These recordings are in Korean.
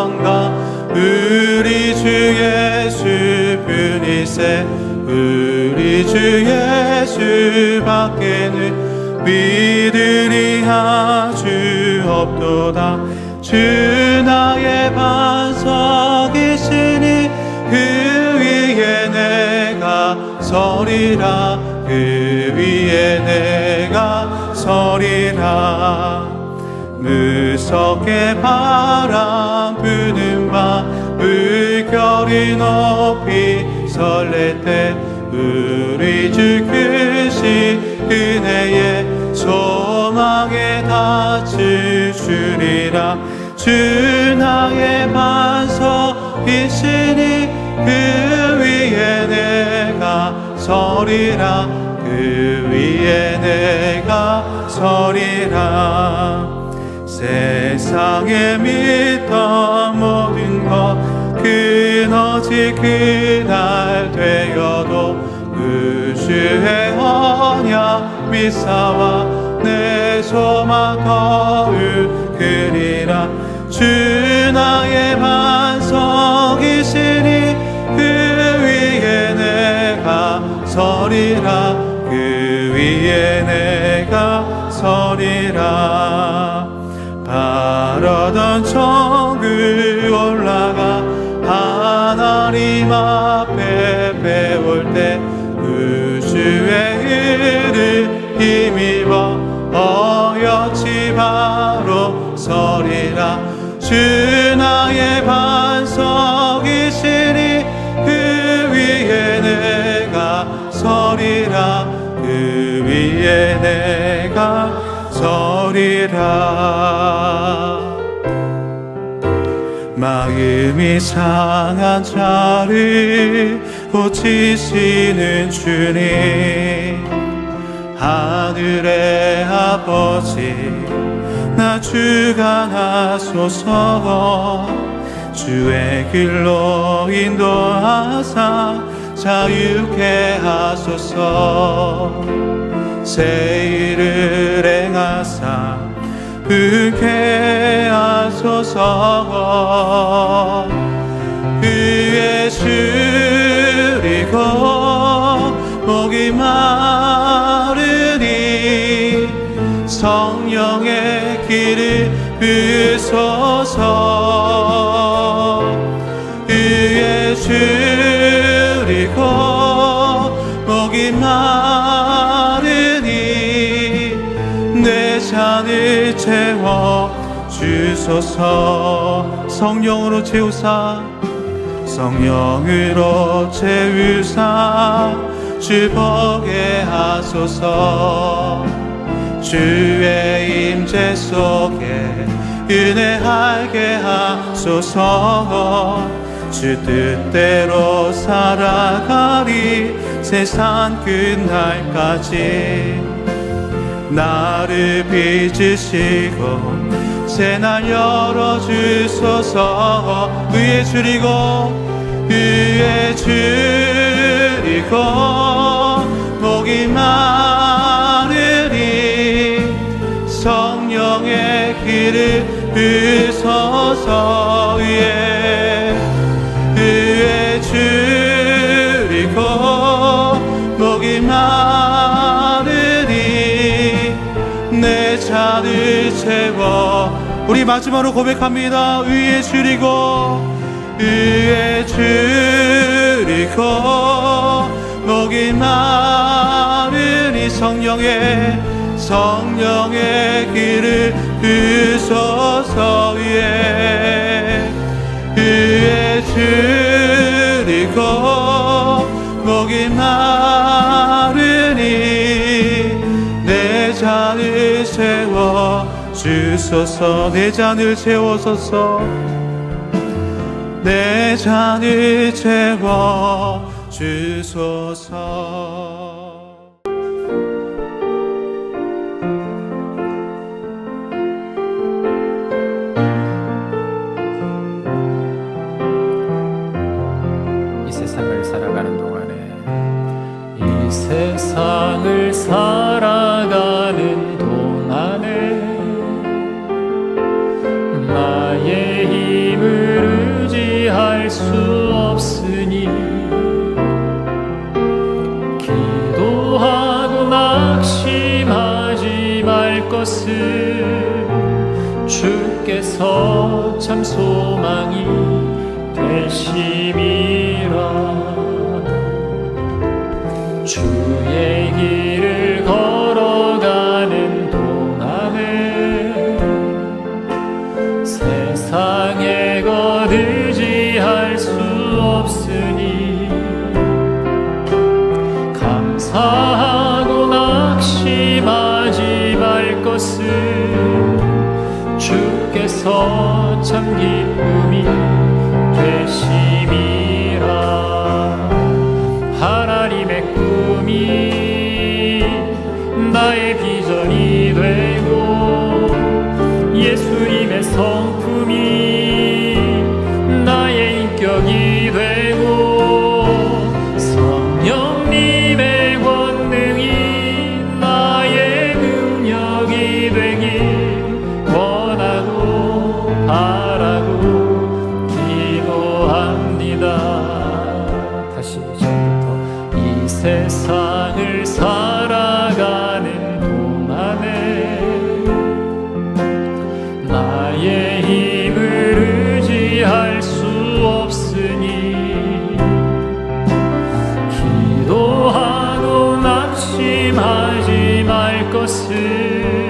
건가 우리 주 예수 뿐이세. 우리 주 예수밖에는 믿으리 아주 없도다. 주 나의 반석이시니 그 위에 내가 서리라. 그 위에 내가 서리라 무섭게 바람 부는 밤 물결이 높이 설렐 때 우리 주 크신 은혜에 소망에 닿을 주리라. 주 나의 반석이시니 그 위에 내가 서리라. 그 위에 내가 서리라 세상에 믿던 모든 것 끊어지 그날 되어도 언약 미사와 내 소망 더울 그리라. 주 나의 반석이시니 그 위에 내가 서리라. 그 위에 내가 서리라 바라던 천국 올라가 하나님 앞에 배울 때 우주의 일을 힘입어 어여치 바로 서리라. 주 나의 반석이시니 그 위에 내가 서리라. 그 위에 내가 서리라 마음이 상한 자를 고치시는 주님. 하늘의 아버지 나 주관하소서. 주의 길로 인도하사 자유케 하소서. 새 일을 행하사 은혜 하소서 그의 줄이고 목이 마르니 성령의 길을 주소서. 성령으로 채우사 성령으로 채우사. 주보게 하소서. 주의 임재 속에 은혜하게 하소서. 주 뜻대로 살아가리 세상 끝날까지 나를 빚으시고 새날 열어주소서. 위에 줄이고 위에 줄이고 목이 마르니 성령의 길을 비서서 위에 우리 마지막으로 고백합니다. 위에 줄이고 위에 줄이고 목이 마르니 성령의 성령의 길을 비서서 위에. 위에 줄이고 목이 마르 주소서 내 잔을 채워소서. 내 잔을 채워 주소서. 이 세상을 살아가는 동안에 이 세상을 살아 것을 주께서 참 소망이 되심 주께 세상을 살아가는 동안에 나의 힘을 의지할 수 없으니 기도하고 낙심하지 말 것을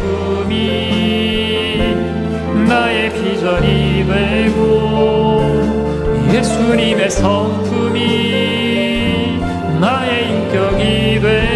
꿈이 나의 비전이 되고 예수님의 성품이 나의 인격이 되고